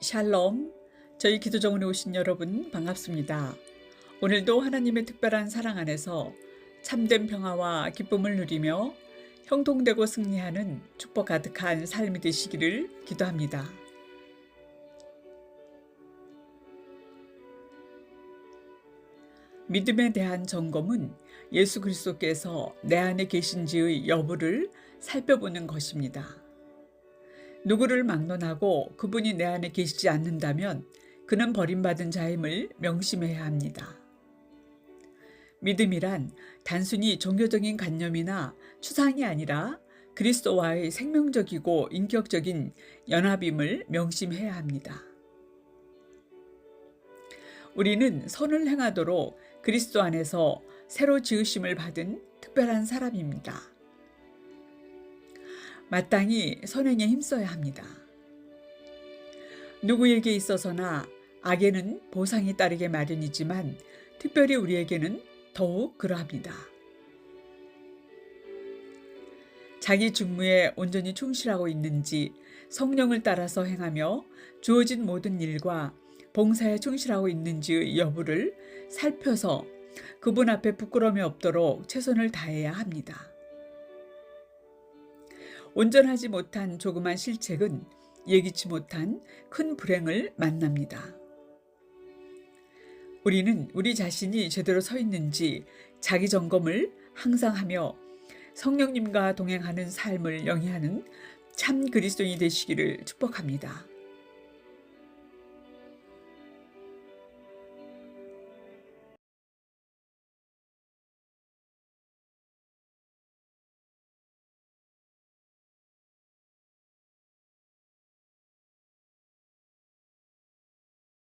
샬롬. 저희 기도정원에 오신 여러분 반갑습니다. 오늘도 하나님의 특별한 사랑 안에서 참된 평화와 기쁨을 누리며 형통되고 승리하는 축복 가득한 삶이 되시기를 기도합니다. 믿음에 대한 점검은 예수 그리스도께서 내 안에 계신지의 여부를 살펴보는 것입니다. 누구를 막론하고 그분이 내 안에 계시지 않는다면 그는 버림받은 자임을 명심해야 합니다. 믿음이란 단순히 종교적인 관념이나 추상이 아니라 그리스도와의 생명적이고 인격적인 연합임을 명심해야 합니다. 우리는 선을 행하도록 그리스도 안에서 새로 지으심을 받은 특별한 사람입니다. 마땅히 선행에 힘써야 합니다. 누구에게 있어서나 악에는 보상이 따르게 마련이지만 특별히 우리에게는 더욱 그러합니다. 자기 직무에 온전히 충실하고 있는지 성령을 따라서 행하며 주어진 모든 일과 봉사에 충실하고 있는지의 여부를 살펴서 그분 앞에 부끄러움이 없도록 최선을 다해야 합니다. 온전하지 못한 조그만 실책은 예기치 못한 큰 불행을 만납니다. 우리는 우리 자신이 제대로 서 있는지 자기 점검을 항상 하며 성령님과 동행하는 삶을 영위하는 참 그리스도인이 되시기를 축복합니다.